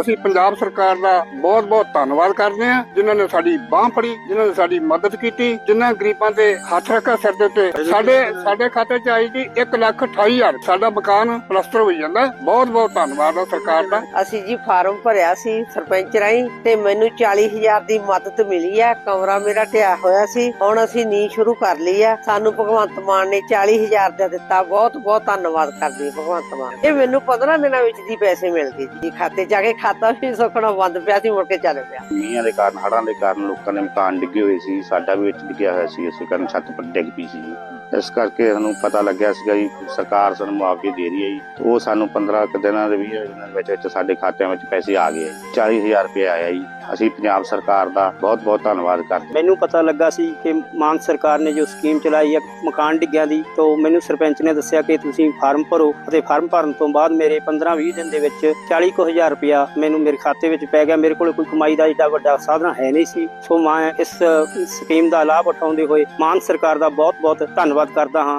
ਅਸੀਂ ਪੰਜਾਬ ਸਰਕਾਰ ਦਾ ਬਹੁਤ ਬਹੁਤ ਧੰਨਵਾਦ ਕਰਦੇ ਹਾਂ ਜਿਨ੍ਹਾਂ ਨੇ ਸਾਡੀ ਬਾਹ ਫੜੀ ਜਿਨ੍ਹਾਂ ਨੇ ਸਾਡੀ ਮਦਦ ਕੀਤੀ ਜਿਨ੍ਹਾਂ ਗਰੀਬਾਂ ਦੇ ਹੱਥ ਰੱਖਿਆ ਸਿਰ ਦੇ ਉੱਤੇ। ਸਾਡੇ ਸਾਡੇ ਖਾਤੇ 'ਚ ਆਈ ਜੀ 1 ਲੱਖ 28 ਹਜ਼ਾਰ। ਸਾਡਾ ਮਕਾਨ ਪਲਸਟਰ ਹੋਈ ਜਾਂਦਾ। ਬਹੁਤ ਬਹੁਤ ਧੰਨਵਾਦ ਆ ਸਰਕਾਰ ਦਾ। ਅਸੀਂ ਜੀ ਫਾਰਮ ਭਰਿਆ ਸੀ ਸਰਪੰਚ ਰਾਹੀਂ ਤੇ ਮੈਨੂੰ 40000 ਦੀ ਮਦਦ ਮਿਲੀ ਆ। ਕਮਰਾ ਮੇਰਾ ਢਿਆ ਹੋਇਆ ਸੀ। ਹੁਣ ਅਸੀਂ ਨੀ ਸ਼ੁਰੂ ਕਰ ਲਈ ਆ। ਸਾਨੂੰ ਭਗਵੰਤ ਮਾਨ ਨੇ 40000 ਦਾ ਦਿੱਤਾ। ਬਹੁਤ ਬਹੁਤ ਧੰਨਵਾਦ ਕਰਦੀ ਭਗਵੰਤ ਮਾਨ। ਇਹ ਮੈਨੂੰ 15 ਦਿਨਾਂ ਵਿੱਚ ਦੀ ਪੈਸੇ ਮਿਲ ਗਏ ਜੀ। ਖਾਤੇ ਜਾ ਕੇ ਖਾਤਾ ਵੀ ਸੁਖਣਾ ਬੰਦ ਪਿਆ ਸੀ, ਮੁੜ ਕੇ ਚੱਲ ਪਿਆ। ਮੀਂਹਾਂ ਦੇ ਕਾਰਨ, ਹੜ੍ਹਾਂ ਦੇ ਕਾਰਨ ਲੋਕਾਂ ਦੇ ਮਕਾਨ ਡਿੱਗੇ ਹੋਏ ਸੀ, ਸਾਡਾ ਵੀ ਵਿੱਚ ਡਿੱਗਿਆ ਹੋਇਆ ਸੀ ਇਸੇ ਕਾਰਨ ਛੱਤ ਪਰ ਡਿੱਗ ਪਈ ਸੀ। ਇਸ ਕਰਕੇ ਸਾਨੂੰ ਪਤਾ ਲੱਗਿਆ ਸੀਗਾ ਜੀ, ਸਰਕਾਰ ਸਾਨੂੰ ਮੁਆਵਜ਼ੇ ਦੇ ਰਹੀ ਹੈ ਜੀ। ਉਹ ਸਾਨੂੰ 15 ਕੁ ਦਿਨਾਂ ਦੇ 20 ਦਿਨਾਂ ਦੇ ਵਿੱਚ ਵਿੱਚ ਸਾਡੇ ਖਾਤਿਆਂ ਵਿੱਚ ਪੈਸੇ ਆ ਗਏ 40000 ਰੁਪਏ ਆਇਆ ਜੀ। ਅਸੀਂ ਪੰਜਾਬ ਸਰਕਾਰ ਦਾ ਬਹੁਤ ਬਹੁਤ ਧੰਨਵਾਦ ਕਰਦੇ ਮੈਨੂੰ ਪਤਾ ਲੱਗਾ ਸੀ ਕਿ ਮਾਨ ਸਰਕਾਰ ਨੇ ਜੋ ਸਕੀਮ ਚਲਾਈ ਹੈ ਮਕਾਨ ਡਿੱਗਿਆਂ ਦੀ, ਤੋਂ ਮੈਨੂੰ ਸਰਪੰਚ ਨੇ ਦੱਸਿਆ ਕਿ ਤੁਸੀਂ ਫਾਰਮ ਭਰੋ ਅਤੇ ਫਾਰਮ ਭਰਨ ਤੋਂ ਬਾਅਦ ਮੇਰੇ 15-20 ਦਿਨ ਦੇ ਵਿੱਚ 40000 ਰੁਪਇਆ ਮੈਨੂੰ ਮੇਰੇ ਖਾਤੇ ਵਿੱਚ ਪੈ ਗਿਆ। ਮੇਰੇ ਕੋਲ ਕੋਈ ਕਮਾਈ ਦਾ ਏਡਾ ਵੱਡਾ ਸਾਧਨ ਹੈ ਨਹੀਂ ਸੀ। ਸੋ ਮੈਂ ਇਸ ਸਕੀਮ ਦਾ ਲਾਭ ਉਠਾਉਂਦੇ ਹੋਏ ਮਾਨ ਸਰਕਾਰ ਦਾ ਬਹੁਤ-ਬਹੁਤ ਧੰਨਵਾਦ ਕਰਦਾ ਹਾਂ।